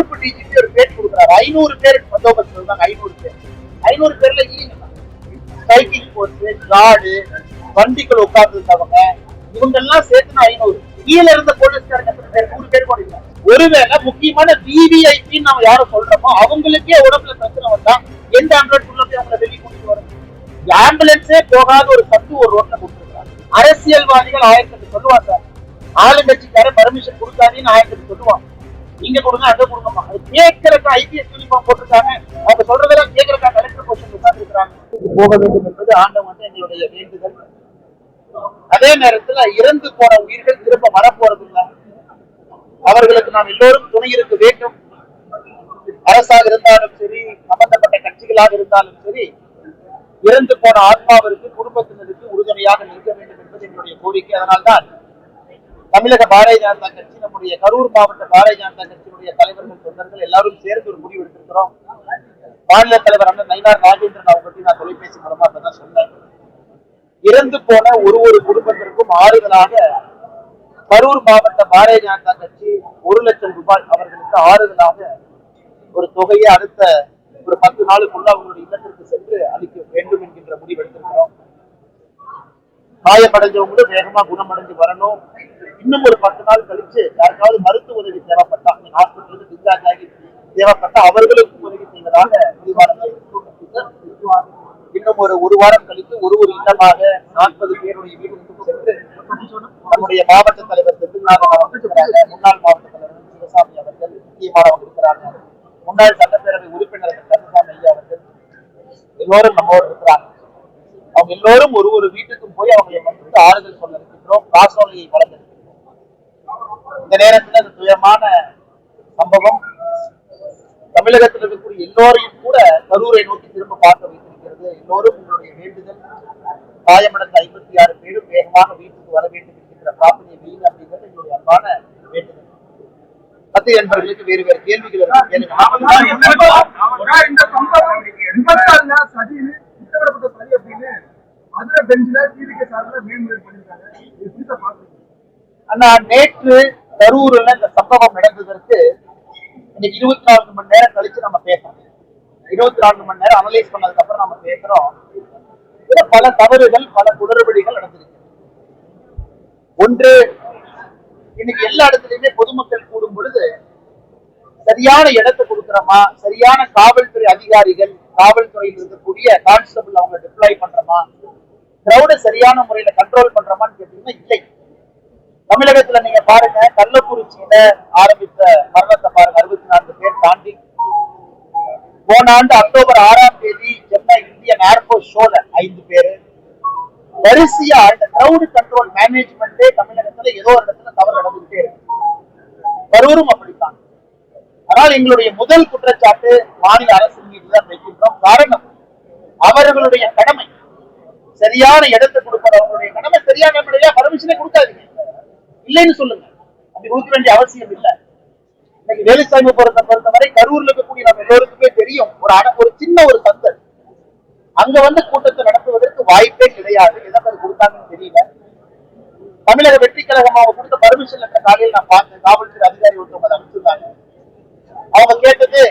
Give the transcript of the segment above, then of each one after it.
பொறுப்பு டிஜிபி ஒரு பேர் கொடுக்குறாரு. ஐநூறு பேர் பந்தோபஸ்து இருந்தாங்க ஐநூறு பேர். ஐநூறு பேர்ல சைக்கிள் போட்டு காடு வண்டிகள் உட்கார்ந்து இருந்தவங்க இவங்க எல்லாம் சேர்த்துனா ஐநூறு. கீழ இருந்த போலீஸ்காரங்க எத்தனை பேர்? நூறு பேர் கூட ஒருவேளை முக்கியமான விவிஐபி நம்ம யாரும் சொல்றோமோ அவங்களுக்கே உடம்புல பிரச்சனை வந்தா எந்த ஆம்புலன்ஸ் உள்ள போய் அவங்களை வெளியே கூட்டிட்டு வரும் ஆம்புலன்ஸே போகாத ஒரு சத்து ஒரு ரோட்ல கொடுத்துருக்காங்க அரசியல்வாதிகள் ஆயிரத்தி சொல்லுவாங்க சார். ஆளுங்கட்சிக்காரன் பர்மிஷன் கொடுக்காதீன்னு ஆயிரத்தி சொல்லுவாங்க. நீங்க கொடுங்க அதை கொடுங்கம்மா. அது கேட்கறதுக்கு ஐபிஎஸ் யூனிஃபார்ம் போட்டிருக்காங்க. அவங்க சொல்றதெல்லாம் கேட்கறக்கா கலெக்டர் கொஸ்டின் உட்கார்ந்து இருக்கிறாங்க. போக வேண்டும் என்பது ஆண்டவன் வந்து எங்களுடைய வேண்டுதல். அதே நேரத்துல இறந்து போன உயிர்கள் திரும்ப வரப்போறது இல்லை அவர்களுக்கு நாம் எல்லோரும் துணை இருக்க வேண்டும். அரசாக இருந்தாலும் சரி சம்பந்தப்பட்ட கட்சிகளாக இருந்தாலும் சரி இறந்து போன ஆத்மாவிற்கு குடும்பத்தினருக்கு உறுதுணையாக நிற்க வேண்டும் என்பது எங்களுடைய கோரிக்கை. அதனால்தான் தமிழக பாரதிய ஜனதா கட்சி நம்முடைய கரூர் மாவட்ட பாரதிய ஜனதா கட்சியினுடைய தலைவர்கள் தொண்டர்கள் எல்லாரும் சேர்ந்து ஒரு முடிவு எடுத்திருக்கிறோம். மாநில தலைவர் அண்ணன் நயினார் ராஜேந்திரன் அவங்க பற்றி நான் தொலைபேசி மூலமா தான் சொன்னேன். இறந்து போன ஒரு ஒரு குடும்பத்திற்கும் ஆறுதலாக கரூர் மாவட்ட பாரதிய ஜனதா கட்சி ஒரு லட்சம் ரூபாய் அவர்களுக்கு ஆறுதலாக ஒரு தொகையை அடுத்த ஒரு பத்து நாளுக்குள்ள அவங்களுடைய இல்லத்திற்கு சென்று அளிக்க வேண்டும் என்கின்ற முடிவு எடுத்திருக்கிறோம். காயமடைஞ்சவங்களும் வேகமா குணமடைஞ்சு வரணும். இன்னும் ஒரு பத்து நாள் கழிச்சு யாருக்காவது மருத்துவ உதவி தேவைப்பட்டா ஹாஸ்பிட்டலுக்கு டிஸ்சார்ஜ் ஆகி தேவைப்பட்டா அவர்களுக்கு உதவி செய்வதாக தீர்மானம் இன்னும் ஒரு ஒரு வாரம் கழித்து ஒரு ஒரு இல்லமாக நாற்பது பேருடைய வீடு சென்று நம்முடைய மாவட்ட தலைவர் செந்தில்நாதன் அவர்கள் முன்னாள் மாவட்ட தலைவர் சிவசாமி அவர்கள் முக்கியமானவர்கள் இருக்கிறார்கள் முன்னாள் சட்ட உறுப்பினர்கள் கந்தசாமி ஐயா அவர்கள் எல்லோரும் நம்மோடு இருக்கிறாங்க அவங்க எல்லோரும் ஒரு ஒரு வீட்டுக்கும் போய் அவங்க மக்களுக்கு ஆறுதல் சொல்ல இருக்கின்றோம் காசோலையை வழங்க இருக்கின்றோம் இந்த நேரத்தில் இந்த துயரமான சம்பவம் தமிழகத்தில் இருக்கக்கூடிய எல்லோரையும் கூட கரூரை நோக்கி திரும்ப பார்க்க வைத்திருக்கிறது. எல்லோரும் உங்களுடைய வேண்டுதல் காயமடைந்த ஐம்பத்தி ஆறு பேரும் வேகமாக வீட்டுக்கு வர வேண்டும் என்கின்ற பிரார்த்தனை வீண் அப்படிங்கிறது எங்களுடைய அன்பான வேண்டுதல் பத்து என்பவர்களுக்கு வேறு வேறு கேள்விகள் சதி அப்படின்னு பண்ணிருக்காங்க அண்ணா நேற்று கரூர்ல இந்த சம்பவம் நடந்ததற்கு இன்னைக்கு இருபத்தி நான்கு மணி நேரம் கழிச்சு நம்ம பேசணும் இருபத்தி நான்கு மணி நேரம் அனலைஸ் பண்ணதுக்கு அப்புறம் நம்ம பேசுறோம் இதுல பல தவறுகள் பல குளறுபடிகள் நடந்திருக்கு. ஒன்று இன்னைக்கு எல்லா இடத்துலயுமே பொதுமக்கள் கூடும் பொழுது சரியான இடத்தை கொடுக்கிறோமா? சரியான காவல்துறை அதிகாரிகள் காவல்துறையில் இருக்கக்கூடிய கான்ஸ்டபிள் அவங்க டிப்ளாய் பண்றோமா? கிரௌட சரியான முறையில கண்ட்ரோல் பண்றோமான்னு கேட்டீங்கன்னா இல்லை. தமிழகத்துல நீங்க பாருங்க கள்ளக்குறிச்சியில ஆரம்பித்த மரணத்தை பாருங்க அறுபத்தி நான்கு பேர் தாண்டி போன ஆண்டு அக்டோபர் ஆறாம் தேதி சென்னை இந்தியன் ஏர்போர்ட் ஷோல ஐந்து பேரு. வரிசையா இந்த கிரௌடு கண்ட்ரோல் மேனேஜ்மெண்டே தமிழகத்துல ஏதோ ஒரு இடத்துல தவறு நடந்துகிட்டே இருக்கு. வருவரும் அப்படித்தான். ஆனால் எங்களுடைய முதல் குற்றச்சாட்டு மாநில அரசு மீது தான் வைக்கின்றோம். காரணம் அவர்களுடைய கடமை. சரியான இடத்தை கொடுப்பது அவர்களுடைய கடமை. சரியான முறையா பர்மிஷனே கொடுக்காதீங்க. இல்லைன்னு சொல்லுங்க. அப்படி கொடுக்க வேண்டிய அவசியம் இல்லை. வேலுசாமி பொறுத்த பொறுத்தவரை கரூர்ல இருக்கக்கூடிய நம்ம எல்லோருக்குமே தெரியும். ஒரு அட ஒரு சின்ன ஒரு சந்தல் அங்க வந்து கூட்டத்தை நடத்துவதற்கு வாய்ப்பே கிடையாது. எதை அது கொடுத்தாங்கன்னு தெரியல. தமிழக வெற்றி கழகம் அவங்க கொடுத்த பர்மிஷன் லெட்டர் காலையில் நான் பார்த்தேன். காவல்துறை அதிகாரி ஒருத்தவங்க அதை அனுப்பிச்சிருந்தாங்க. அவங்க கேட்டது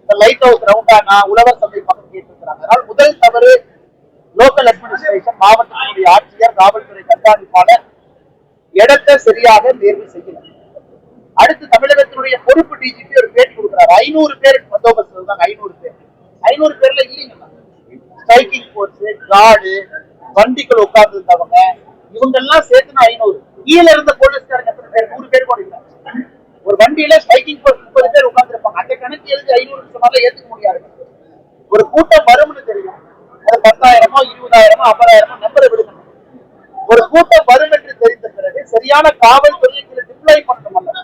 இந்த லைட் ஹவுஸ் ரவுண்டா நான் உழவர் சந்தை பக்கம் கேட்டிருக்கிறாங்க. அதனால முதல் தவறு லோக்கல் அட்மினிஸ்ட்ரேஷன் மாவட்டத்தினுடைய ஆட்சியர் காவல்துறை கண்காணிப்பாளர் இடத்தை சரியாக தேர்வு செய்யல. அடுத்து தமிழக அவருடைய பொறுப்பு டிஜிபி ஒரு பேட்டி கொடுக்குறாரு. ஐநூறு பேர் பந்தோபஸ்து இருந்தாங்க ஐநூறு பேர். ஐநூறு பேர்ல இல்லைங்க ஸ்ட்ரைக்கிங் போர்ஸ் கார்டு வண்டிகள் உட்கார்ந்து இருந்தவங்க இவங்க எல்லாம் சேர்த்து ஐநூறு. கீழ இருந்த போலீஸ்காரங்க எத்தனை பேர்? நூறு பேர் கூட இல்ல. ஒரு வண்டியில ஸ்ட்ரைக்கிங் போர்ஸ் முப்பது பேர் உட்கார்ந்துருப்பாங்க. அந்த கணக்கு எழுதி ஐநூறு சொன்னால ஏத்துக்க முடியாது. ஒரு கூட்டம் வரும்னு தெரியும். அது பத்தாயிரமோ இருபதாயிரமோ ஐம்பதாயிரமோ நம்பரை விடுங்க. ஒரு கூட்டம் வரும் என்று தெரிந்த பிறகு சரியான காவல்துறையை டிப்ளாய் பண்ணணும்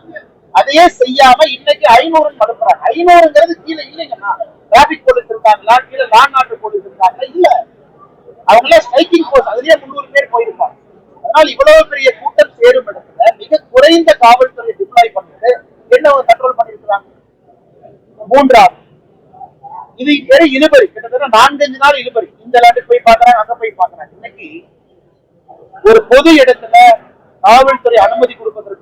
அதையே செய்யாம இன்னைக்கு ஐநூறுன்னு அனுப்புறாங்க. ஐநூறுங்கிறது கீழே இல்லைங்கண்ணா டிராபிக் போலீஸ் இருக்காங்களா கீழே லான் ஆர்டர் போலீஸ் இருக்காங்களா இல்ல. அவங்களே ஸ்ட்ரைக்கிங் போர்ஸ் அதுலயே முந்நூறு பேர் போயிருப்பாங்க. அதனால இவ்வளவு பெரிய கூட்டம் சேரும் இடத்துல மிக குறைந்த காவல்துறை டிப்ளாய் பண்ணிட்டு என்ன கண்ட்ரோல் பண்ணிருக்கிறாங்க மூன்றாவது. இது பேரு இழுபறி. கிட்டத்தட்ட நான்கஞ்சு நாள் இழுபறி. இந்த லேண்டுக்கு போய் பாக்குறாங்க அங்க போய் பாக்குறாங்க இன்னைக்கு ஒரு பொது இடத்துல காவல்துறை அனுமதி கொடுப்பதற்கு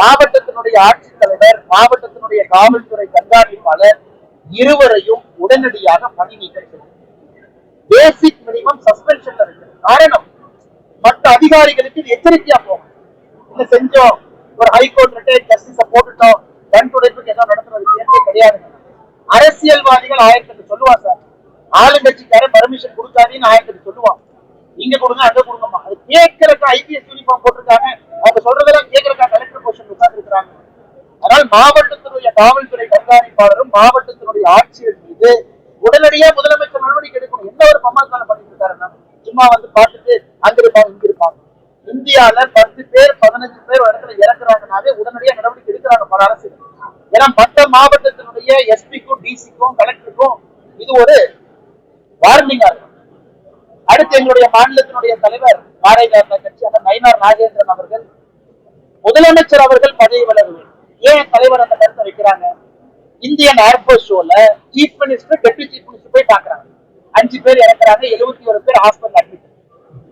மாவட்டத்தினுடைய ஆட்சித்தலைவர் மாவட்டத்தினுடைய காவல்துறை கண்காணிப்பாளர் இருவரையும் உடனடியாக பணி நீக்கம் செய்யும் பேசிக் மினிமம் சஸ்பென்ஷன்ல இருக்கு காரணம் மற்ற அதிகாரிகளுக்கு இது எச்சரிக்கையா போகும். இல்ல செஞ்சோம். ஒரு ஹைகோர்ட் ரிட்டையர் ஜஸ்டிஸ போட்டுட்டோம். கண் துடைப்புக்கு ஏதோ நடத்துறது தேவையே கிடையாது அரசியல்வாதிகள் ஆயிரத்தி சொல்லுவான் சார் ஆளுங்கட்சிக்காரன் பர்மிஷன் கொடுக்காதீன்னு ஆயிரத்தி சொல்லுவான் இங்க கொடுங்க அங்க கொடுங்கம்மா. அது கேட்கறதுக்கு ஐபிஎஸ் யூனிஃபார்ம் போட்டிருக்காங்க. அவங்க சொல்றதெல்லாம் கேட்கறக்கா கலெக்டர் போர்ஷன் உட்கார்ந்து இருக்கிறாங்க அதனால் மாவட்டத்தினுடைய காவல்துறை கண்காணிப்பாளரும் மாவட்டத்தினுடைய ஆட்சியர் மீது உடனடியா முதலமைச்சர் நடவடிக்கை எடுக்கணும். எந்த ஒரு பம்மாக்காலம் பண்ணிட்டு இருக்காருன்னா சும்மா வந்து பார்த்துட்டு அங்க இருப்பாங்க இங்க இருப்பாங்க. இந்தியால பத்து பேர் பதினஞ்சு பேர் ஒரு இடத்துல இறக்குறாங்கனாலே உடனடியா நடவடிக்கை எடுக்கிறாங்க பல அரசு ஏன்னா மற்ற மாவட்டத்தினுடைய எஸ்பிக்கும் டிசிக்கும் கலெக்டருக்கும் இது ஒரு வார்னிங்கா இருக்கும். அடுத்து எங்களுடைய மாநிலத்தினுடைய தலைவர் பாரதிய ஜனதா கட்சியான நயினார் நாகேந்திரன் அவர்கள் முதலமைச்சர் அவர்கள் பதவி விலக வேண்டும் ஏன் தலைவர் அந்த கருத்தை வைக்கிறாங்க இந்தியன் ஏர்போர்ட் ஷோல chief minister deputy chief minister போய் பாக்குறாங்க அஞ்சு பேர் இறக்குறாங்க எழுபத்தி ஒரு பேர் ஹாஸ்பிட்டல் அட்மிட்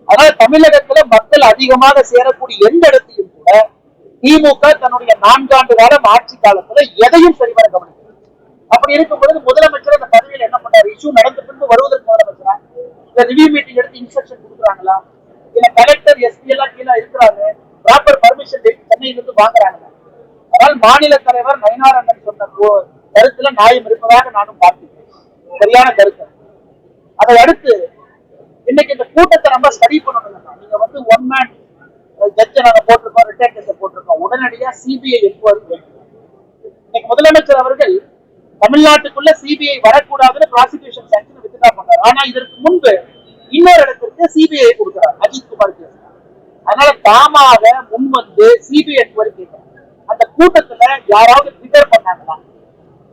அதனால தமிழகத்துல மக்கள் அதிகமாக சேரக்கூடிய எந்த இடத்தையும் கூட திமுக தன்னுடைய நான்காண்டு காலம் ஆட்சி காலத்துல எதையும் சரிவர கவனிக்கிறது அப்படி இருக்கும் பொழுது முதலமைச்சர் அந்த பதவியில் என்ன பண்றாரு இஷ்யூ நடந்த பின்பு வருவதற்கு முதலமைச்சரா இந்த ரிவ்யூ மீட்டிங் எடுத்து இன்ஸ்ட்ரக்ஷன் கொடுக்குறாங்களா? இல்ல கலெக்டர் எஸ்பி எல்லாம் கீழே இருக்கிறாங்க. ப்ராப்பர் பர்மிஷன் சென்னையில இருந்து வாங்குறாங்க. அதனால் மாநில தலைவர் நயனாரண்ணன் சொன்ன கோ- கருத்துல நியாயம் இருப்பதாக நானும் பார்க்கிறேன் சரியான கருத்து. அதை அடுத்து இன்னைக்கு இந்த கூட்டத்தை நம்ம ஸ்டடி பண்ணணும் நீங்க வந்து ஒன் மேன் ஜட்ஜை நாங்க போட்டிருக்கோம் ரிட்டையர் போட்டிருக்கோம். உடனடியா சிபிஐ என்கொயரி வேண்டும் இன்னைக்கு முதலமைச்சர் அவர்கள் தமிழ்நாட்டுக்குள்ள சிபிஐ வரக்கூடாதுன்னு ப்ராசிக்யூஷன் சென்டர் வித்ட்ரா பண்ணார். ஆனா இதற்கு முன்பு இன்னொரு இடத்திற்கு சிபிஐ கொடுக்குறாரு. அஜித் குமார் கேஸ். அதனால தாமாக முன் வந்து சிபிஐ என்கொயரி கேட்டாங்க. அந்த கூட்டத்துல யாராவது ட்ரிகர் பண்ணாங்களா?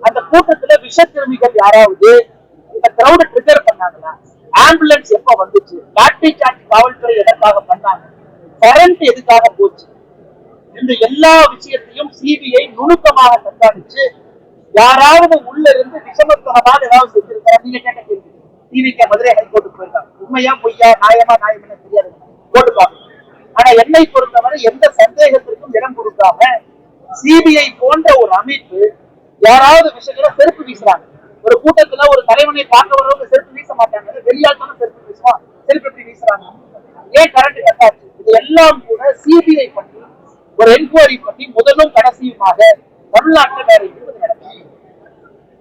அந்த கூட்டத்துல விஷக்கிருமிகள் யாராவது இந்த கிரௌட ட்ரிகர் பண்ணாங்களா? ஆம்புலன்ஸ் எப்ப வந்துச்சு? லாட்டரி சார்ஜ் காவல்துறை எதற்காக பண்ணாங்க? கரண்ட் எதுக்காக போச்சு? இந்த எல்லா விஷயத்தையும் சிபிஐ நுணுக்கமாக கண்காணிச்சு யாராவது உள்ள இருந்து விஷமத்தனமாக ஏதாவது செஞ்சிருக்காங்க நீங்க கேட்ட கேள்வி. டிவிக்கு மதுரை ஹைகோர்ட்டுக்கு போயிருக்காங்க. உண்மையா பொய்யா நியாயமா நியாயம்னு தெரியாது. போட்டுக்காங்க ஆனா என்னை பொறுத்தவரை எந்த சந்தேகத்திற்கும் இடம் கொடுக்காம சிபிஐ போன்ற ஒரு அமைப்பு யாராவது விஷயங்களை செருப்பு வீசுறாங்க. ஒரு கூட்டத்துல ஒரு தலைவனை பார்க்க வரவங்க செருப்பு வீச மாட்டாங்க. வெளியால் செருப்பு வீசுவான் செருப்பு எப்படி வீசுறாங்க? ஏன் கரண்ட் கட் ஆச்சு? இது எல்லாம் கூட சிபிஐ பண்ணி ஒரு என்கொயரி பண்ணி முதலும் கடைசியுமாக தமிழ்நாட்டில் வேற இருந்து நடக்கும்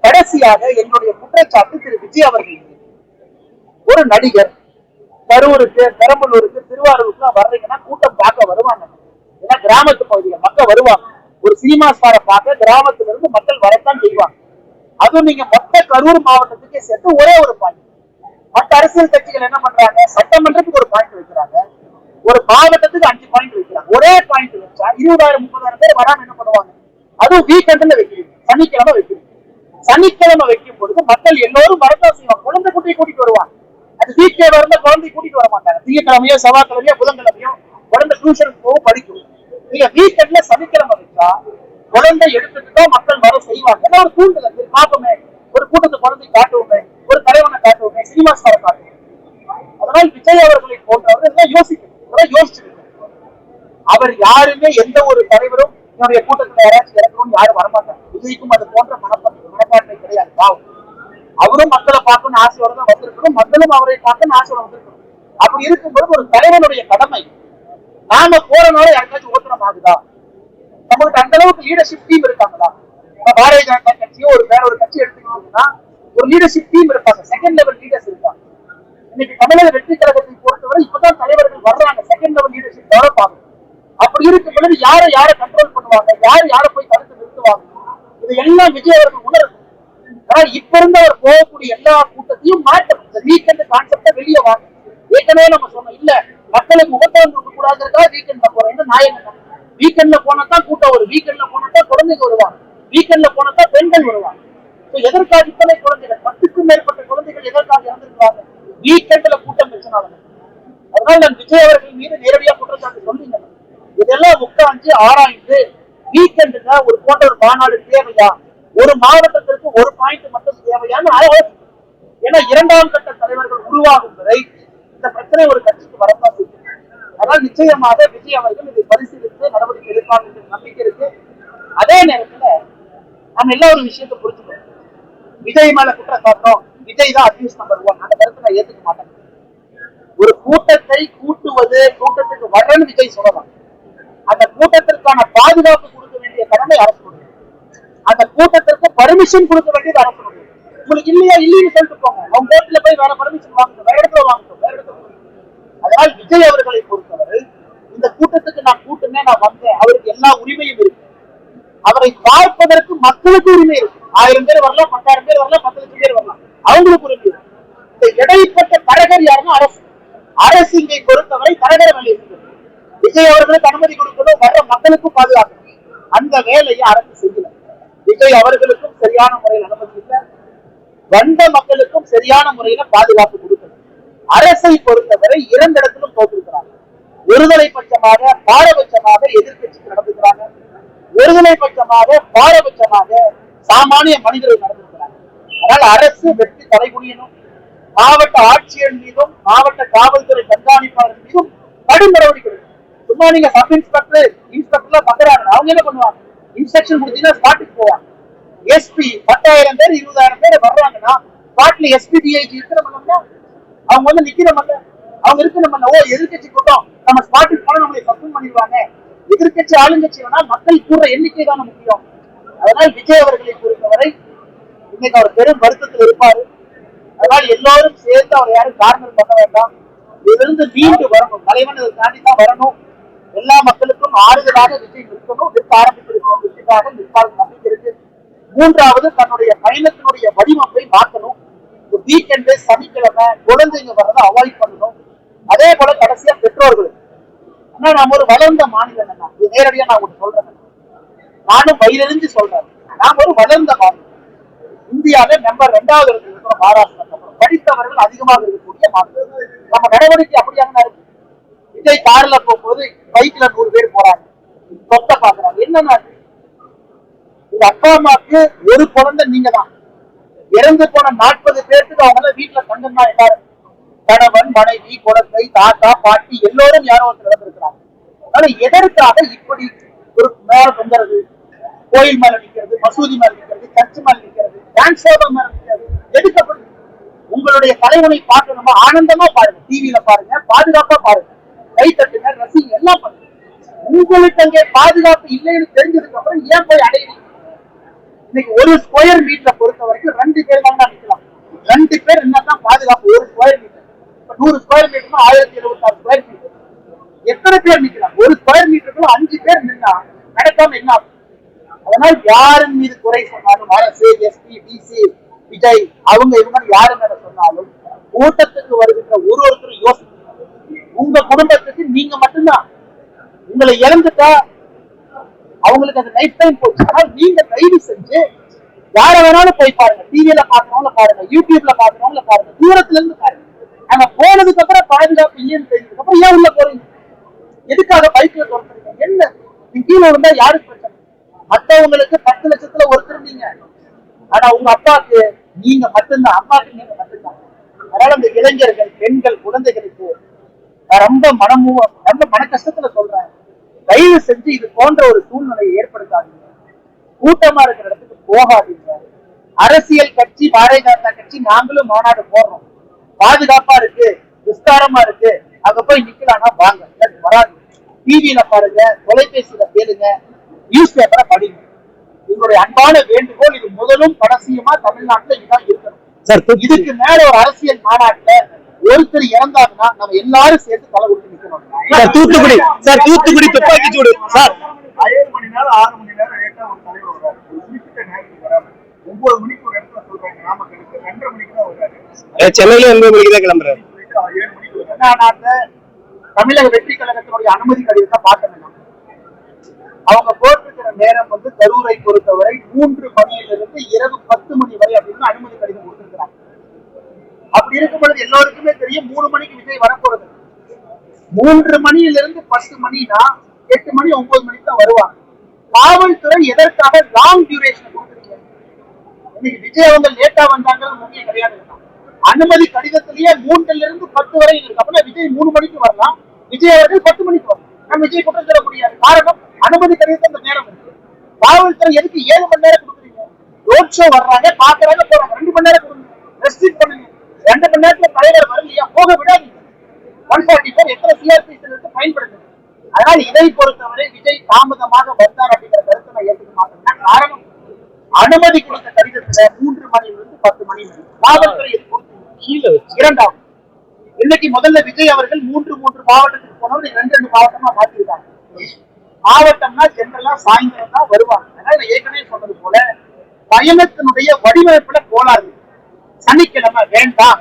கடைசியாக என்னுடைய குற்றச்சாட்டு திரு விஜய் அவர்கள் ஒரு நடிகர் கரூருக்கு பெரம்பலூருக்கு திருவாரூருக்கு வர்றீங்கன்னா கூட்டம் பார்க்க வருவாங்க. ஏன்னா கிராமத்து பகுதிகள் மக்கள் வருவாங்க. ஒரு சினிமா ஸ்டாரை பார்க்க கிராமத்துல இருந்து மக்கள் வரத்தான் செய்வாங்க. அதுவும் நீங்க மொத்த கரூர் மாவட்டத்துக்கே சேர்த்து ஒரே ஒரு பாயிண்ட் மற்ற அரசியல் கட்சிகள் என்ன பண்றாங்க? சட்டமன்றத்துக்கு ஒரு பாயிண்ட் வைக்கிறாங்க. ஒரு மாவட்டத்துக்கு அஞ்சு பாயிண்ட் வைக்கிறாங்க. ஒரே பாயிண்ட் வச்சா இருபதாயிரம் முப்பதாயிரம் பேர் வராம என்ன பண்ணுவாங்க? அதுவும் வீக்கெண்ட்ல வைக்கிறீங்க சனிக்கிழமை வைக்கிறீங்க சனிக்கிழமை வைக்கும் பொழுது மக்கள் எல்லோரும் வரத்தான் செய்வாங்க. குழந்தை குட்டியை கூட்டிட்டு வருவாங்க. டிகே வரல குழந்தை கூட்டிட்டு வர மாட்டாங்க. திங்கக்கிழமையோ செவ்வாய்க்கிழமையோ புதன்கிழமையோ குழந்தை டியூஷனுக்கு போகும் படிக்கும் நீங்க வீக்கெண்ட்ல சனிக்கிழமை வச்சா குழந்தை எடுத்துட்டு மக்கள் வர செய்வாங்க. ஒரு தூண்டுதல் சரி, பார்ப்போமே. ஒரு கூட்டத்தை குழந்தை காட்டுவோமே. ஒரு தலைவனை காட்டுவோமே. சினிமா ஸ்டாரை காட்டுவோம். அதனால் விஜய் அவர்களை போன்றவர்கள் இதெல்லாம் யோசிக்கணும். இதெல்லாம் யோசிச்சிருக்கணும் அவர் யாருமே எந்த ஒரு தலைவரும் என்னுடைய கூட்டத்தில் யாராச்சும் இறக்கணும்னு யாரும் வரமாட்டாங்க. விஜய்க்கும் அது போன்ற மனப்பான்மை மனப்பான்மை கிடையாது. பாவம். அவரும் மக்களை பார்க்கணும்னு ஆசையோட தான் வந்திருக்கணும் மக்களும் அவரை பார்க்கணும்னு ஆசையோட வந்திருக்கணும் அப்படி இருக்கும்போது ஒரு தலைவனுடைய கடமை. நாம போறனால யாருக்காச்சும் ஓட்டுறம் ஆகுதா? நம்மளுக்கு அந்த அளவுக்கு லீடர்ஷிப் டீம் இருக்காங்களா? பாரதிய ஜனதா கட்சியோ ஒரு வேற ஒரு கட்சி எடுத்துக்கணும்னா ஒரு லீடர்ஷிப் டீம் இருப்பாங்க. செகண்ட் லெவல் லீடர்ஸ் இருப்பாங்க. இன்னைக்கு தமிழக வெற்றி கழகத்தை பொறுத்தவரை இப்பதான் தலைவர்கள் வர்றாங்க. செகண்ட் லெவல் லீடர்ஷிப் டெவலப் ஆகும் அப்படி இருக்கும் பொழுது யாரை யாரை கண்ட்ரோல் பண்ணுவாங்க? யார் யாரை போய் தடுத்து நிறுத்துவாங்க? இது எல்லாம் விஜய் அவர்கள் உணரணும். ஆனால் இப்ப இருந்து அவர் போகக்கூடிய எல்லா கூட்டத்தையும் மாற்றம் இந்த வீக்கெண்ட் கான்செப்ட வெளியே வாங்க ஏற்கனவே நம்ம சொன்னோம் இல்ல மக்களுக்கு முகத்தம் கொடுக்க கூடாதுக்காக வீக்கெண்ட்ல போறேன் நாயகம் வீக்கெண்ட்ல போனா தான் கூட்டம் வரும். வீக்கெண்ட்ல போனா குழந்தைங்க வருவாங்க. வீக்கெண்ட்ல போனா பெண்கள் வருவாங்க. எதற்காக இத்தனை குழந்தைகள் பத்துக்கும் மேற்பட்ட குழந்தைகள் எதற்காக இறந்துருக்காங்க வீக்கெண்ட்ல கூட்டம் வச்சனால அதனால நான் விஜய் அவர்கள் மீது நேரடியாக குற்றச்சாட்டு சொல்ல ஆராய்ந்து வீக்கெண்டுல ஒரு போன்ற ஒரு மாநாடு தேவையா? ஒரு மாவட்டத்திற்கு ஒரு பாயிண்ட் மட்டும் தேவையான ஆலோசி ஏன்னா இரண்டாம் கட்ட தலைவர்கள் உருவாகும் வரை இந்த பிரச்சனை ஒரு கட்சிக்கு வரத்தான் செய்யும். அதனால் நிச்சயமாக விஜய் அவர்கள் இதை பரிசீலித்து நடவடிக்கை எடுப்பார் என்று நம்பிக்கை இருக்கு. அதே நேரத்துல நம்ம எல்லா ஒரு விஷயத்தை புரிஞ்சுக்கணும். விஜய் மேல குற்ற சாட்டோம் விஜய் தான் அக்யூஸ் நம்பர் ஒன் அந்த கருத்தை நான் ஏத்துக்க மாட்டேன். ஒரு கூட்டத்தை கூட்டுவது கூட்டத்துக்கு வரன்னு விஜய் சொல்லலாம். அந்த கூட்டத்திற்கான பாதுகாப்பு கொடுக்க வேண்டிய கடமை அரசு அந்த கூட்டத்திற்கு பர்மிஷன் கொடுக்க வேண்டியது அரசு உங்களுக்கு இல்லையா இல்லைன்னு சொல்லிட்டு போங்க. அவங்க கோர்ட்ல போய் வேற பர்மிஷன் வாங்கணும் வேற இடத்துல வாங்கணும் வேற இடத்துல அதனால் விஜய் அவர்களை பொறுத்தவரை இந்த கூட்டத்துக்கு நான் கூட்டுனே நான் வந்தேன். அவருக்கு எல்லா உரிமையும் இருக்கு. அவரை பார்ப்பதற்கு மக்களுக்கு உரிமை இருக்கு. ஆயிரம் பேர் வரலாம் பத்தாயிரம் பேர் வரலாம் பத்து லட்சம் பேர் வரலாம். அவங்களுக்கு உரிமை இருக்கு. இந்த இடைப்பட்ட தரகர் யாருன்னா அரசு. அரசு இங்கே பொறுத்தவரை தரகர வேலை இருக்குது விஜய் அவர்களுக்கு அனுமதி கொடுக்கணும். வர்ற மக்களுக்கும் பாதுகாக்கணும் அந்த வேலையை அரசு செய்யல விஜய் அவர்களுக்கும் சரியான முறையில் அனுமதி இல்லை. வந்த மக்களுக்கும் சரியான முறையில பாதுகாப்பு கொடுக்கணும். அரசை பொறுத்தவரை இரண்டு இடத்திலும் தோற்றிருக்கிறாங்க ஒருதலை பட்சமாக பாரபட்சமாக எதிர்க்கட்சிக்கு நடந்துக்கிறாங்க. ஒருதலை பட்சமாக பாரபட்சமாக சாமானிய மனிதர்கள் நடந்திருக்கிறாங்க அதனால் அரசு வெற்றி தலைகுனியணும். மாவட்ட ஆட்சியர் மீதும் மாவட்ட காவல்துறை கண்காணிப்பாளர் மீதும் கடும் நடவடிக்கை சும்மா நீங்க சப் இன்ஸ்பெக்டர் இன்ஸ்பெக்டர் பண்றாங்க. அவங்க என்ன பண்ணுவாங்க? இன்ஸ்ட்ரக்ஷன் கொடுத்தீங்கன்னா ஸ்பாட்டுக்கு போவாங்க. எஸ்பி பத்தாயிரம் பேர் இருபதாயிரம் பேர் வர்றாங்கன்னா ஸ்பாட்ல எஸ்பி டிஐஜி இருக்கிறவங்க அவங்க வந்து நிக்கிற நிக்கிறவங்க அவங்க இருக்கிற இருக்கணும்ல ஓ எதிர்க்கட்சி கூட்டம். நம்ம ஸ்பாட்டுக்கு போனா நம்மளை சஸ்பெண்ட் பண்ணிடுவாங்க. எதிர்க்கட்சி ஆளுங்கட்சி வேணா மக்கள் கூடுற எண்ணிக்கை தான் முக்கியம். அதனால் விஜய் அவர்களை பொறுத்தவரை இன்னைக்கு அவர் பெரும் வருத்தத்தில் இருப்பாரு. அதனால் எல்லாரும் சேர்ந்து அவர் யாரும் காரணம் பண்ண வேண்டாம். இதிலிருந்து மீண்டு வரணும். தலைவன் இதை தாண்டி தான் வரணும். எல்லா மக்களுக்கும் ஆறுதலாக விஜய் நிற்கணும் நிற்க ஆரம்பித்திருக்கிறோம் நிற்காக நிற்பால் நம்பிக்கை இருக்கு மூன்றாவது தன்னுடைய பயணத்தினுடைய வடிவமைப்பை மாற்றணும். வீக்கெண்டு சனிக்கிழமை குழந்தைங்க வர்றதை அவாய்ட் பண்ணணும். அதே போல கடைசியா பெற்றோர்கள். ஆனா நாம ஒரு வளர்ந்த மாநிலம் என்ன இது நேரடியா நான் உங்களுக்கு சொல்றேன் நானும் வயிறெறிஞ்சு சொல்றேன். நாம் ஒரு வளர்ந்த மாநிலம் இந்தியாவில நம்பர் ரெண்டாவது இடத்துல இருக்கிற மகாராஷ்டிரா. படித்தவர்கள் அதிகமாக இருக்கக்கூடிய மாநிலம் நம்ம நடவடிக்கை அப்படியாக இருக்கு. விஜய் கார்ல போகும்போது பைக்ல நூறு பேர் போறாங்க. சொத்த பாக்குறாங்க என்னன்னா உங்க அப்பா அம்மாக்கு ஒரு குழந்தை நீங்க தான். இறந்து போன நாற்பது பேருக்கு அவங்க வீட்டுல தங்கம் எல்லாரும். கணவன் மனைவி குழந்தை தாத்தா பாட்டி எல்லோரும் யாரோ ஒருத்தர் இறந்திருக்கிறாங்க. அதனால எதற்காக இப்படி ஒரு மேல தொங்குறது? கோயில் மேல நிக்கிறது மசூதி மேல நிக்கிறது சர்ச்சு மேல நிக்கிறது டான்ஸ் மேல நிக்கிறது எதுக்கு உங்களுடைய தலைவனை பார்க்கணுமா? ஆனந்தமா பாருங்க. டிவியில பாருங்க. பாதுகாப்பா பாருங்க. கை தட்டுங்க ரசிங்க எல்லாம் பண்ணுங்க உங்களுக்கு அங்கே பாதுகாப்பு இல்லைன்னு தெரிஞ்சதுக்கு அப்புறம் ஏன் போய் அடையணும்? இன்னைக்கு ஒரு ஸ்கொயர் மீட்டரை பொறுத்த வரைக்கும் ரெண்டு பேர் தான் நிக்கலாம். ரெண்டு பேர் என்னதான் பாதுகாப்பு? ஒரு ஸ்கொயர் மீட்டர் இப்ப நூறு ஸ்கொயர் மீட்டர்னா ஆயிரத்தி எழுபத்தி ஆறு ஸ்கொயர் மீட்டர் எத்தனை பேர் நிக்கலாம்? ஒரு ஸ்கொயர் மீட்டருக்குள்ள அஞ்சு பேர் நின்னா நடக்காம என்ன ஆகும்? அதனால் யாரின் மீது குறை சொன்னாலும் அரசு எஸ்பி டிசி விஜய் அவங்க இவங்க யாரு மேல சொன்னாலும் கூட்டத்துக்கு வருகின்ற ஒரு ஒருத்தரும் யோசிக்க உங்க குடும்பத்துக்கு நீங்க மட்டும்தான். உங்களை இழந்துட்டா அவங்களுக்கு அந்த லைஃப் டைம் போச்சு. ஆனால் நீங்க தயவு செஞ்சு யார வேணாலும் போய் பாருங்க. டிவியில பாக்குறவங்கள பாருங்க. யூடியூப்ல பாக்குறவங்கள பாருங்க. தூரத்துல இருந்து பாருங்க. அங்க போனதுக்கு அப்புறம் பாதுகாப்பு இல்லைன்னு தெரிஞ்சதுக்கு அப்புறம் ஏன் உள்ள போறீங்க? எதுக்காக பைக்ல துரத்துறீங்க? என்ன? நீங்க கீழே விழுந்தா யாருக்கு பிரச்சனை? மத்தவங்களுக்கு பத்து லட்சத்துல ஒருத்தர் நீங்க. ஆனா உங்க அப்பாவுக்கு நீங்க மட்டும்தான். அம்மாக்கு நீங்க மட்டும்தான். அதனால அந்த இளைஞர்கள் பெண்கள் குழந்தைகளுக்கு ரொம்ப மனமும் ரொம்ப மன கஷ்டத்துல சொல்றேன். தயவு செஞ்சு இது போன்ற ஒரு சூழ்நிலையை ஏற்படுத்தாதீங்க. கூட்டமா இருக்கிற இடத்துக்கு போகாதீங்க. அரசியல் கட்சி பாரதிய ஜனதா கட்சி நாங்களும் மாநாடு போடுறோம். பாதுகாப்பா இருக்கு விஸ்தாரமா இருக்கு. அங்க போய் நிக்கலாம்னா வாங்க. வராது. டிவியில பாருங்க தொலைபேசியில கேளுங்க நியூஸ் பேப்பரை படிங்க. உங்களுடைய அன்பான வேண்டுகோள் இது முதலும் கடைசியுமா தமிழ்நாட்டுல இதுதான் இருக்கணும். இதுக்கு மேல ஒரு அரசியல் மாநாட்டுல ஒருத்தர் இறந்தாங்கன்னா நம்ம எல்லாரும் சேர்த்து தலை கொடுத்து நிக்கணும் சார் தூத்துக்குடி சார் தூத்துக்குடி துப்பாக்கி சூடு சார். ஏழு மணி நேரம் ஆறு மணி நேரம் லேட்டா ஒரு தலைவர் வர்றாரு. ஒரு குறிப்பிட்ட நேரத்துக்கு வராம ஒன்பது மணிக்கு ஒரு இடத்துல சொல்றாங்க நாமக்கலுக்கு ரெண்டரை மணிக்கு தான் வர்றாரு. சென்னையில ஒன்பது மணிக்கு தான் கிளம்புறாரு. ஏழு மணிக்கு தமிழ்நாட்டுல தமிழக வெற்றி கழகத்தினுடைய அனுமதி கடிதத்தை பார்க்க வேண்டாம். அவங்க போட்டிருக்கிற நேரம் வந்து கரூரை பொறுத்தவரை மூன்று மணியிலிருந்து இரவு பத்து மணி வரை அப்படின்னு அனுமதி கடிதம் கொடுத்திருக்கிறாங்க. அப்படி இருக்கும் பொழுது எல்லோருக்குமே தெரியும் மூணு மணிக்கு விஜய் வரப்போறது. மூன்று மணியிலிருந்து பத்து மணினா எட்டு மணி ஒன்பது மணிக்கு தான் வருவாங்க. காவல்துறை எதற்காக லாங் டியூரேஷன் கொடுக்குறீங்க இன்னைக்கு விஜய் அவங்க லேட்டா வந்தாங்கிறது முக்கியம் கிடையாது. அனுமதி கடிதத்திலேயே மூன்றுல இருந்து பத்து வரை இருக்கு. அப்படின்னா விஜய் மூணு மணிக்கு வரலாம். விஜய் அவர்கள் பத்து மணிக்கு வரலாம் நம்ம விஜய் குற்றம் சொல்ல முடியாது. காரணம் அனுமதி கடிதத்தை அந்த நேரம் இருக்கு. காவல்துறை எதுக்கு ஏழு மணி நேரம் கொடுக்குறீங்க? ரோட் ஷோ வர்றாங்க பாக்குறாங்க போறாங்க. ரெண்டு மணி நேரம் கொடுங்க. ரெஸ்ட்ரிக்ட் பண்ணுங்க. ரெண்டு மணி நேரத்துல தலைவர் வரலையா போக விடாதீங்க. ஒன் ஃபார்ட்டி ஃபோர் எத்தனை சிஆர்பிசி இருக்கு? பயன்படுத்துங்க. அதனால இதை பொறுத்தவரை விஜய் தாமதமாக வந்தார் அப்படிங்கிற கருத்தை நான் ஏற்றுக்க மாட்டேன். காரணம்? அனுமதி கொடுத்த கடிதத்துல மூன்று மணியிலிருந்து பத்து மணி வரை காவல்துறை? இரண்டாவது. இன்னைக்கு முதல்ல விஜய் அவர்கள் மூன்று மூன்று மாவட்டத்துக்கு போனவர். ரெண்டு ரெண்டு மாவட்டமா மாத்திருக்காங்க. மாவட்டம்னா ஜெனரலா சாயந்தரம் தான் வருவாங்க. அதனால ஏற்கனவே சொன்னது போல பயணத்தினுடைய வடிவமைப்புல கோளாறு. சனிக்கிழமை வேண்டாம்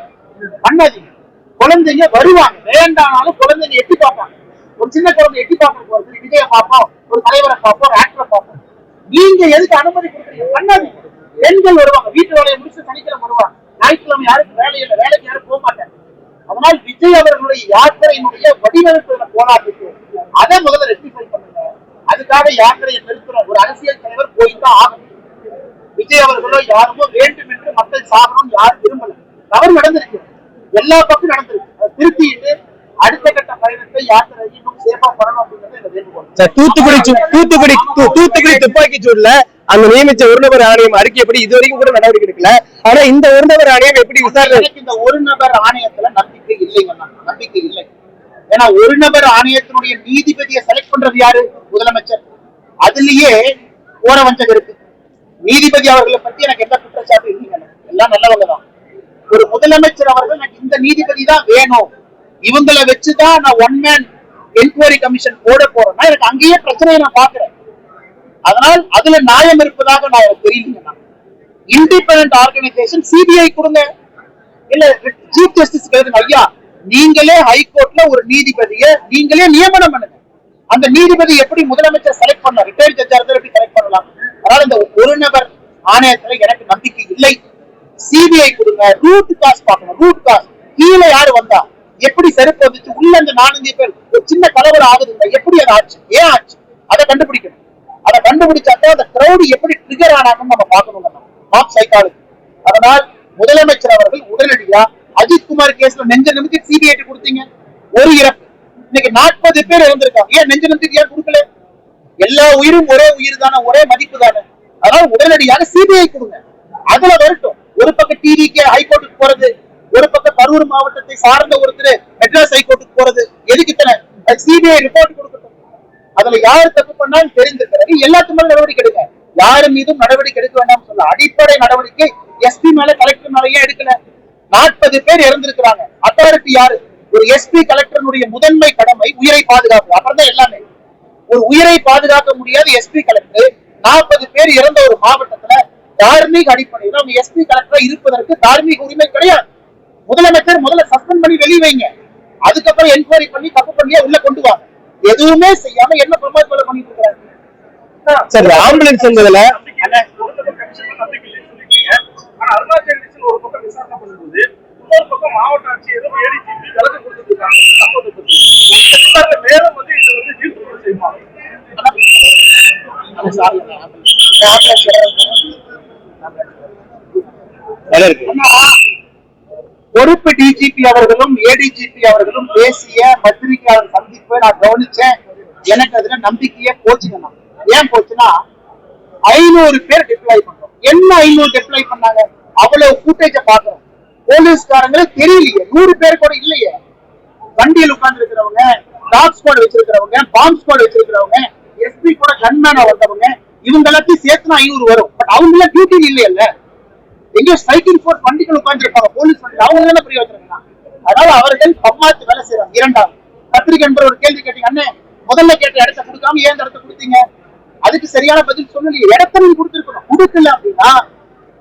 பண்ணாதீங்க. குழந்தைங்க வருவாங்க. வேண்டானாலும் குழந்தைங்க எட்டி பார்ப்பாங்க. ஒரு சின்ன குழந்தை எட்டி பார்க்க போறது விஜய பார்ப்போம் ஒரு தலைவரை பார்ப்போம் ஒரு ஆக்டரை பார்ப்போம் நீங்க எதுக்கு அனுமதி கொடுக்குறீங்க? பண்ணாதீங்க. பெண்கள் வருவாங்க. வீட்டு வேலையை முடிச்சு சனிக்கிழமை வருவாங்க. ஞாயிற்றுக்கிழமை யாருக்கு வேலை இல்லை. வேலைக்கு யாரும் போக மாட்டாங்க. அதனால் விஜய் அவர்களுடைய யாத்திரையினுடைய வடிவமைப்புல போராட்டத்துக்கு அதை முதல்ல ரெக்டிஃபை பண்ணுங்க. அதுக்காக யாத்திரையை நிறுத்துறோம் ஒரு அரசியல் தலைவர் போய் தான் ஆகணும். விஜய் அவர்களோ யாருமோ வேண்டும் என்று மக்கள் சாகணும்னு யாரும் விரும்பல. தவறு நடந்திருக்கு. எல்லா பக்கம் நடந்திருக்கு. திருத்திட்டு அடுத்த கட்ட பயணத்தை யாத்திரை இன்னும் சேஃபா பண்ணணும் அப்படிங்கறது தூத்துக்குடி தூத்துக்குடி தூத்துக்குடி துப்பாக்கி சூடுல அந்த நியமிச்ச ஒரு நபர் ஆணையம் அறிக்கைப்படி இது வரைக்கும் கூட நடவடிக்கை எடுக்கல. ஆனா இந்த ஒரு நபர் ஆணையம் எப்படி விசாரணை இந்த ஒரு நபர் ஆணையத்துல நம்பிக்கை இல்லைங்க நம்பிக்கை இல்லை. ஏன்னா ஒரு நபர் ஆணையத்தினுடைய நீதிபதியை செலக்ட் பண்றது யாரு? முதலமைச்சர். அதுலயே ஓர வஞ்சகம் இருக்கு. நீதிபதி அவர்களை பத்தி எனக்கு எந்த குற்றச்சாட்டு இல்லைங்க. எல்லாம் நல்லவங்க தான். ஒரு முதலமைச்சர் அவர்கள் எனக்கு இந்த நீதிபதி தான் வேணும். இவங்களை வச்சுதான் நான் ஒன் மேன் என்கொயரி கமிஷன் போட போறேன்னா எனக்கு அங்கேயே பிரச்சனையை நான் பாக்குறேன் அதனால் அதுல நியாயம் இருப்பதாக நான் எனக்கு தெரியலங்க இண்டிபெண்ட் ஆர்கனைசேஷன் சிபிஐ கொடுங்க. இல்ல சீஃப் ஜஸ்டிஸ் கேளுங்க. ஐயா நீங்களே ஹைகோர்ட்ல ஒரு நீதிபதியை நீங்களே நியமனம் பண்ணுங்க. அந்த நீதிபதி எப்படி முதலமைச்சர் செலக்ட் பண்ணலாம்? ரிட்டையர்ட் ஜட்ஜா இருந்தால் எப்படி செலக்ட் பண்ணலாம்? அதனால இந்த ஒரு நபர் ஆணையத்துல எனக்கு நம்பிக்கை இல்லை. சிபிஐ கொடுங்க ரூட் காஸ் பார்க்கணும் ரூட் காஸ் கீழே யாரு வந்தா? எப்படி செருப்பு வந்துச்சு? உள்ள அந்த நாலஞ்சு பேர். ஒரு சின்ன கலவரம் ஆகுதுங்க. எப்படி அது ஆச்சு? ஏன் ஆச்சு? அதை கண்டுபிடிக்கணும். அதை கண்டுபிடிச்சாக்க அந்த கிரௌடு எப்படி ட்ரிகர் ஆனாங்கன்னு நம்ம பார்க்கணும் நம்ம மாப் சைக்காலஜி அதனால் முதலமைச்சர் அவர்கள் உடனடியா அஜித் குமார் கேஸ்ல நெஞ்ச நிமித்தி சிபிஐ கொடுத்தீங்க. ஒரு இறப்பு. இன்னைக்கு நாற்பது பேர் இறந்திருக்காங்க. ஏன் நெஞ்ச நிமித்தி ஏன் கொடுக்கல? எல்லா உயிரும் ஒரே உயிர் தானே ஒரே மதிப்பு தானே. அதனால உடனடியாக சிபிஐ கொடுங்க. அதுல வரட்டும். ஒரு பக்கம் டிவிக்கு ஹைகோர்ட்டுக்கு போறது ஒரு பக்கம் கரூர் மாவட்டத்தை சார்ந்த ஒருத்தர் மெட்ராஸ் ஹைகோர்ட்டுக்கு போறது. எதுக்கு இத்தனை? சிபிஐ ரிப்போர்ட் கொடுக்கட்டும். அதுல யார் தப்பு பண்ணாலும் தெரிஞ்சிருக்கிறாரு எல்லாத்து மேலும் நடவடிக்கை எடுங்க. யாரு மீதும் நடவடிக்கை எடுக்க வேண்டாம் சொல்ல அடிப்படை நடவடிக்கை எஸ்பி மேல கலெக்டர் மேல ஏன் எடுக்கல? நாற்பது பேர் இறந்திருக்கிறாங்க. அத்தாரிட்டி யாரு? ஒரு எஸ்பி கலெக்டருடைய முதன்மை கடமை உயிரை பாதுகாப்பு அப்புறம் தான் எல்லாமே. ஒரு உயிரை பாதுகாக்க முடியாத எஸ்பி கலெக்டர் நாற்பது பேர் இறந்த ஒரு மாவட்டத்துல தார்மீக அடிப்படையில் அவங்க எஸ்பி கலெக்டரா இருப்பதற்கு தார்மீக உரிமை கிடையாது. முதலமைச்சர் முதல்ல சஸ்பெண்ட் பண்ணி வெளிய வைங்க. அதுக்கப்புறம் என்கொயரி பண்ணி தப்பு பண்ணியா உள்ள கொண்டு வாங்க எதுவுமே செய்யாம என்ன பிரமாத் கொலை பண்ணிட்டு இருக்காரு? சார் ஆம்புலன்ஸ் பக்கம் விசாரணை பண்ணும்போது இன்னொரு பக்கம் மாவட்ட ஆட்சியரும் ஏடிஜிபி கொடுத்துருக்காங்க. வந்து இது வந்து தீர்ப்பு செய்யுமா பொறுப்பு டிஜிபி அவர்களும் ஏடிஜிபி அவர்களும் பேசிய பத்திரிகையாளர் சந்திப்பை நான் கவனிச்சேன். எனக்கு அதுல நம்பிக்கையே போச்சுங்கண்ணா ஏன் போச்சுன்னா ஐநூறு பேர் டிப்ளாய் பண்றோம் என்ன ஐநூறு டிப்ளாய் பண்ணாங்க? அவ்வளவு கூட்டேஜ பாக்குறோம் போலீஸ்காரங்களே தெரியலையே. நூறு பேர் கூட இல்லையே. வண்டியில் உட்கார்ந்து இருக்கிறவங்க டாக் ஸ்குவாட் வச்சிருக்கிறவங்க பாம்ப் ஸ்குவாட் வச்சிருக்கிறவங்க எஸ்பி கூட கன்மேனா வந்தவங்க இவங்க எல்லாத்தையும் சேர்த்துனா ஐநூறு வரும். பட் அவங்க எல்லாம் டியூட்டி இல்லையல்ல. எங்கேயோ ஸ்ட்ரைக்கிங் ஃபோர்ஸ் வண்டிகள் உட்காந்துருப்பாங்க போலீஸ் வண்டி. அவங்க தானே பிரயோஜனம் அதாவது அவர்கள் பம்மாத்து வேலை செய்யறாங்க. இரண்டாவது பத்திரிகை என்பவர் ஒரு கேள்வி கேட்டீங்க. அண்ணே முதல்ல கேட்ட இடத்த கொடுக்காம ஏன் இடத்த கொடுத்தீங்க? அதுக்கு சரியான பதில் சொல்லலையே. இடத்த நீங்க கொடுத்திருக்கணும். கொடுக்கல அப்படின்னா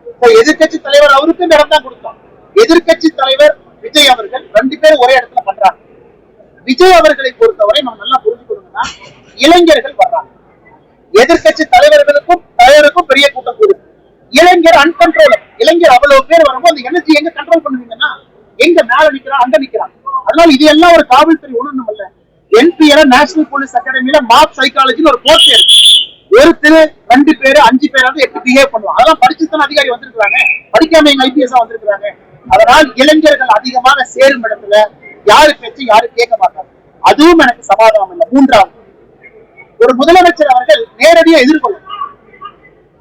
எதிர்கட்சி எதிர்க்கட்சி தலைவர் அவருக்கு இடம் தான் கொடுத்தோம். எதிர்க்கட்சி தலைவர் விஜய் அவர்கள் ரெண்டு பேரும் ஒரே இடத்துல பண்றாங்க. விஜய் அவர்களை பொறுத்தவரை நம்ம நல்லா புரிஞ்சுக்கணும்னா இளைஞர்கள் வர்றாங்க. எதிர்க்கட்சி தலைவர்களுக்கும் தலைவருக்கும் பெரிய கூட்டம் கூடும் இளைஞர் அன்கண்ட்ரோல் இளைஞர் அவ்வளவு பேர் வரும்போது அந்த எனர்ஜி எங்க கண்ட்ரோல் பண்ணுவீங்கன்னா எங்க மேல நிக்கிறான் அங்க நிக்கிறான் அதனால இது எல்லாம் ஒரு காவல்துறை ஒண்ணும் இல்ல. என்பிஎல நேஷனல் போலீஸ் அகாடமியில மாப் சைக்காலஜின்னு ஒரு கோர்ஸ் இருக்கு. ஒருத்தர் ரெண்டு பேரு அஞ்சு பேராவது எப்படி பிஹேவ் பண்ணுவோம் அதெல்லாம் படிச்சுதான் அதிகாரி வந்திருக்காங்க படிக்காம எங்க ஐபிஎஸ் வந்திருக்காங்க அதனால் இளைஞர்கள் அதிகமாக சேரும் இடத்துல யாரு பேச்சு யாரும் கேட்க மாட்டாங்க. அதுவும் எனக்கு சமாதானம் இல்லை. மூன்றாவது ஒரு முதலமைச்சர் அவர்கள் நேரடியா எதிர்கொள்ள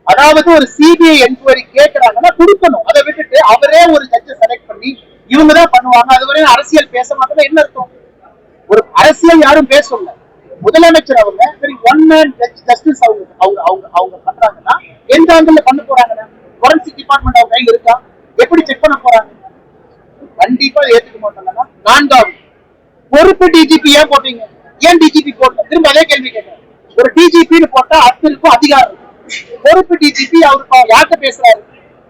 அதாவது ஒரு சிபிஐ என்கொயரி கேட்கிறாங்கன்னா கொடுக்கணும். அதை விட்டுட்டு அவரே ஒரு ஜட்ஜை செலக்ட் பண்ணி இவங்கதான் பண்ணுவாங்க. அதுவரையும் அரசியல் பேச மாட்டேன்னா என்ன அர்த்தம்? ஒரு அரசியல் யாரும் பேசல. முதலமைச்சர் அவங்க சரி ஒன் மேன் ஜஸ்டிஸ் அவங்க அவங்க அவங்க அவங்க பண்றாங்கன்னா எந்த ஆங்கிள் பண்ண போறாங்கன்னா? ஃபோரன்சிக் டிபார்ட்மெண்ட் அவங்க கையில் இருக்கா? எப்படி செக் பண்ண போறாங்க? கண்டிப்பா ஏத்துக்க மாட்டாங்கன்னா நான்காவது பொறுப்பு டிஜிபி ஏன் போட்டீங்க? ஏன் டிஜிபி போடல? திரும்ப அதே கேள்வி கேட்கிறேன். ஒரு டிஜிபின்னு போட்டா அத்தனுக்கும் அதிகாரம். இருக்கும். பொறுப்பு டிஜிபி அவருக்கு யார்கிட்ட பேசுறாரு?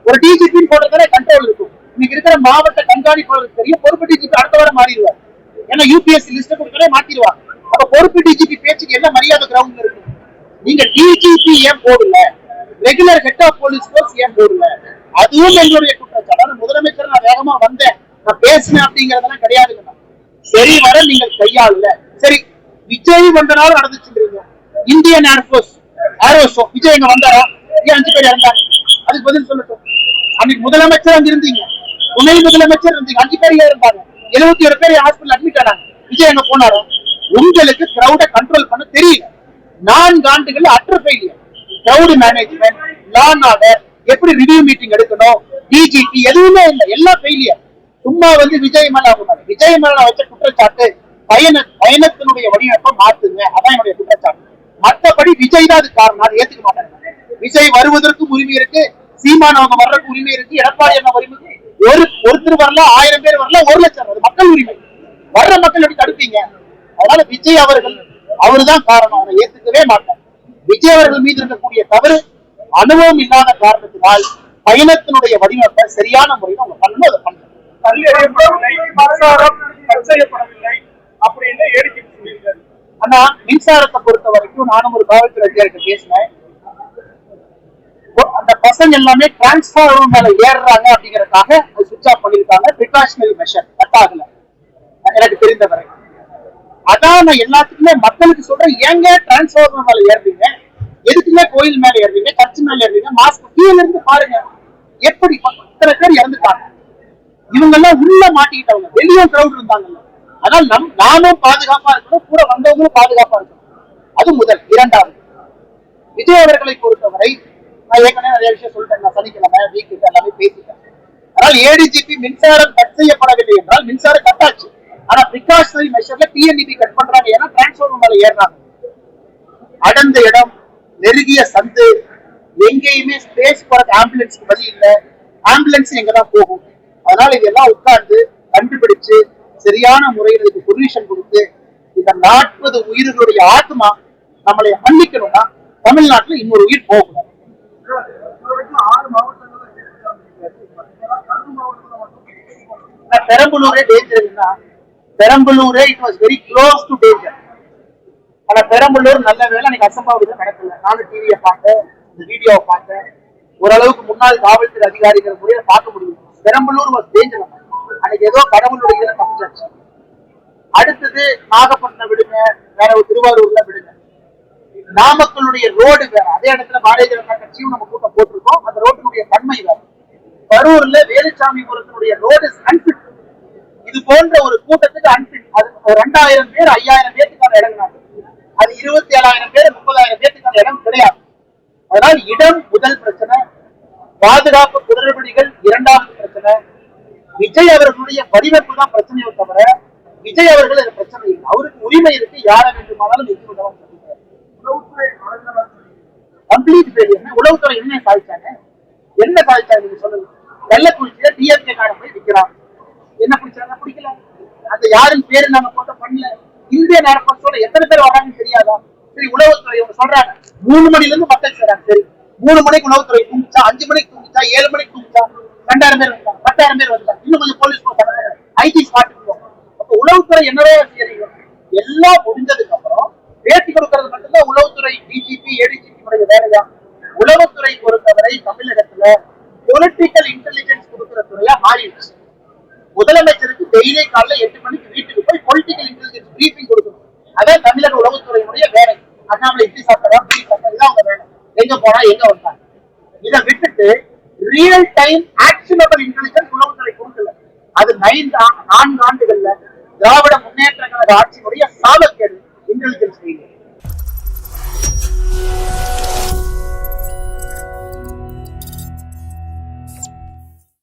ஒரு டிஜிபின்னு போட்டதுல கண்ட்ரோல் இருக்கும். இன்னைக்கு இருக்கிற மாவட்ட கண்காணிப்பாளருக்கு தெரியும் பொறுப்பு டிஜிபி அடுத்த வாரம் மாறிடுவார். ஏன்னா யூபிஎஸ்சி லிஸ்ட் கொடுக்கவே மாத்திடுவாங்க அப்ப பொறுப்பு டிஜிபி பேச்சுக்கு என்ன மரியாதை கிரவுண்ட் இருக்கு? நீங்க டிஜிபி ஏன் போடல? Regular head of police force ஏன் போடல? அதுவும் எங்களுடைய குற்றச்சாட்டு. முதலமைச்சர் நான் வேகமா வந்தேன். நான் பேசினேன் அப்படிங்கறதெல்லாம் கிடையாதுங்க சரி வர நீங்கள் கையாளல. சரி விஜய் வந்தனால நடந்துச்சுன்றீங்க Indian Air Force aero show Vijay எங்க வந்தாரா? ஏன் அஞ்சு பேர் இறந்தாங்க. அதுக்கு பதில் சொல்லட்டும். அன்னைக்கு முதலமைச்சர் அங்க இருந்தீங்க. துணை முதலமைச்சர் இருந்தீங்க. அஞ்சு பேர் இருந்தாங்க. எழுபத்தி ஒரு பேர் ஹாஸ்பிட்டல் அட்மிட் ஆனாங்க. விஜய் எங்க போனாரோ? உங்களுக்கு கிரௌட கண்ட்ரோல் பண்ண தெரியல. நான்கு ஆண்டுகள் அற்ற failure crowd management law and order எப்படி ரிவ்யூ மீட்டிங் எடுக்கணும்? டிஜிபி எதுவுமே இல்லை. எல்லாம் ஃபெயிலியர் சும்மா வந்து விஜய் மேல அவங்க விஜய் மேல வச்ச குற்றச்சாட்டு பயண பயணத்தினுடைய வடிவமைப்பை மாத்துங்க. அதான் என்னுடைய குற்றச்சாட்டு. மற்றபடி விஜய் தான் அது காரணம். அதை ஏத்துக்க மாட்டாங்க விஜய் வருவதற்கும் உரிமை இருக்கு. சீமான் அவங்க வர்றதுக்கு உரிமை இருக்கு. எடப்பாடி அண்ணா உரிமை ஒரு ஒருத்தர் வரல ஆயிரம் பேர் வரல ஒரு லட்சம் அது மக்கள் உரிமை. வர்ற மக்கள் எப்படி தடுப்பீங்க? அதனால விஜய் அவர்கள் அவருதான் காரணம். அதை ஏத்துக்கவே மாட்டாங்க விஜய் அவர்கள் மீது இருக்கக்கூடிய தவறு அனுபவம் இல்லாத காரணத்தினால் பயணத்தினுடைய வடிவமைப்பை சரியான முறையில் அவங்க பண்ணணும் அதை பண்ணணும் தள்ளி அறியப்படவில்லை மின்சாரம் ரத்து செய்யப்படவில்லை அப்படின்னு ஏடிஜிபி சொல்லியிருக்காரு என்னன்னா மின்சாரத்தை பொறுத்த வரைக்கும் நானும் ஒரு காவல்துறை அதிகாரிகிட்ட பேசினேன். அந்த பசங்க எல்லாமே டிரான்ஸ்பார்மர் மேல ஏறுறாங்க அப்படிங்கறதுக்காக அது சுவிட்ச் ஆஃப் பண்ணிருக்காங்க பிரிகாஷனரி மெஷர் கட் ஆகல எனக்கு தெரிந்தவரை அதான் நான் எல்லாத்துக்குமே மக்களுக்கு சொல்றேன் ஏங்க டிரான்ஸ்பார்மர் மேல ஏறுறீங்க? எதுக்குமே கோயில் மேல ஏறுறீங்க சர்ச் மேல ஏறுறீங்க மாஸ்க் கீழ இருந்து பாருங்க. எப்படி இத்தனை பேர் இறந்துட்டாங்க. இவங்க எல்லாம் உள்ள மாட்டிக்கிட்டவங்க வெளியே கிரௌட் இருந்தாங்கல்ல. ஆனால் நம் நாமும் பாதுகாப்பா இருக்கணும் கூட வந்தவங்களும் பாதுகாப்பா இருக்கணும். அது முதல். இரண்டாவது. விஜய் அவர்களை பொறுத்தவரை நான் ஏற்கனவே நிறைய விஷயம் சொல்லிட்டேன் நான் சனிக்கிழமை வீக் எல்லாமே பேசிட்டேன். ஆனால் ஏடிஜிபி மின்சாரம் கட் செய்யப்படவில்லை என்றால் மின்சாரம் கட் ஆச்சு. ஆனா பிரிகாஷனரி மெஷர்ல பிஎன்டிபி கட் பண்றாங்க. ஏன்னா டிரான்ஸ்ஃபார்மர் மேல ஏறாங்க அடர்ந்த இடம் நெருங்கிய சந்து எங்கேயுமே ஸ்பேஸ் போறதுக்கு ஆம்புலன்ஸ்க்கு வழி இல்லை. ஆம்புலன்ஸ் எங்க தான் போகும்? அதனால இதெல்லாம் உட்கார்ந்து கண்டுபிடிச்சு சரியான முறையில் இதுக்கு சொல்யூஷன் கொடுத்து இந்த நாற்பது உயிர்களுடைய ஆத்மா நம்மளை மன்னிக்கணும்னா தமிழ்நாட்டுல இன்னொரு உயிர் போகணும் பெரம்பலூரே டேஞ்சர்னா பெரம்பலூரே it was very close to danger ஆனா பெரம்பலூர் நல்ல வேலை எனக்கு அசம்பாவிதம் நடக்கல. நானும் டிவியை பார்த்தேன் இந்த வீடியோவை பார்த்தேன். ஓரளவுக்கு முன்னாள் காவல்துறை அதிகாரிகள் முறையில பார்க்க முடியும். பெரம்பலூர் வாஸ் டேஞ்சர் அன்னைக்கு ஏதோ கடவுளுடைய தப்பிச்சாச்சு அடுத்தது நாகப்பட்டினம் விடுங்க வேற ஒரு திருவாரூர்ல விடுங்க. நாமக்கலுடைய ரோடு வேற அதே இடத்துல பாரதிய ஜனதா கட்சியும் நம்ம கூட்டம் போட்டிருக்கோம். அந்த ரோட்டினுடைய தன்மை வேற. கரூர்ல வேலுச்சாமிபுரத்தினுடைய ரோடு அன்பிட் இது போன்ற ஒரு கூட்டத்துக்கு அன்பிட் அது ரெண்டாயிரம் பேர் ஐயாயிரம் பேருக்கான இடங்கிறாங்க அது இருபத்தி ஏழாயிரம் பேர் முப்பதாயிரம் பேருக்கான இடம் கிடையாது. அதனால் இடம் முதல் பிரச்சனை பாதுகாப்பு குளறுபடிகள் இரண்டாவது பிரச்சனை விஜய் அவர்களுடைய வடிவமைப்பு தான் பிரச்சனையோ தவிர விஜய் அவர்கள் இது பிரச்சனை இல்லை. அவருக்கு உரிமை இருக்கு யாரை வேண்டுமானாலும் ஆளுநர் கம்ப்ளீட் ஃபெயிலியர் உளவுத்துறை என்ன சாதிச்சாங்க? என்ன சாதிச்சாங்க நீங்க சொல்லுங்க. கள்ளக்குறிச்சியில டிஎம்கே காரன் போய் விக்கிறான் என்ன பிடிச்சாங்க? பிடிக்கல. அந்த யாரின் பேரு நாங்க போட்ட பண்ணல. இந்திய நேரப்போட எத்தனை பேர் வர்றாங்கன்னு தெரியாதா? சரி உளவுத்துறை அவங்க சொல்றாங்க. மூணு மணில இருந்து மக்கள் செய்றாங்க. சரி மூணு மணிக்கு உளவுத்துறை தூங்கிச்சா? அஞ்சு மணிக்கு தூங்கிச்சா? ஏழு மணிக்கு தூங்கிச்சா? ரெண்டாயிரம் பேர் வந்தாங்க பத்தாயிரம் பேர் வந்தாங்க. இன்னும் கொஞ்சம் போலீஸ் ஐடி ஸ்பாட்டுக்கு போகும் அப்ப உளவுத்துறை என்னவே செய்யறீங்க. எல்லாம் முடிஞ்சதுக்கு அப்புறம் பேட்டி கொடுக்கறது மட்டும்தான் உளவுத்துறை டிஜிபி ஏடிஜிபி உடைய வேலையா? உளவுத்துறை பொறுத்தவரை தமிழகத்துல பொலிட்டிக்கல் இன்டெலிஜென்ஸ் கொடுக்கிற துறையா மாறிடுச்சு முதலமைச்சருக்கு டெய்லி காலைல எட்டு மணிக்கு வீட்டுக்கு போய் பொலிட்டிக்கல் இன்டெலிஜென்ஸ் பிரீஃபிங் கொடுக்கணும். அதான் தமிழக உளவுத்துறையினுடைய வேலை. அண்ணாமலை இட்லி சாப்பிட்டா பீடி அவங்க வேலை. எங்க போனா எங்க வந்தாங்க இதை விட்டுட்டு ரியல் டைம் ஆக்ஷனபிள் இன்டெலிஜென்ஸ் உணவுத்துறை கொடுக்கல. அது ஐந்து நான்கு ஆண்டுகள்ல திராவிட முன்னேற்ற கழக ஆட்சியினுடைய சாலக்கேடு இன்டெலிஜென்ஸ்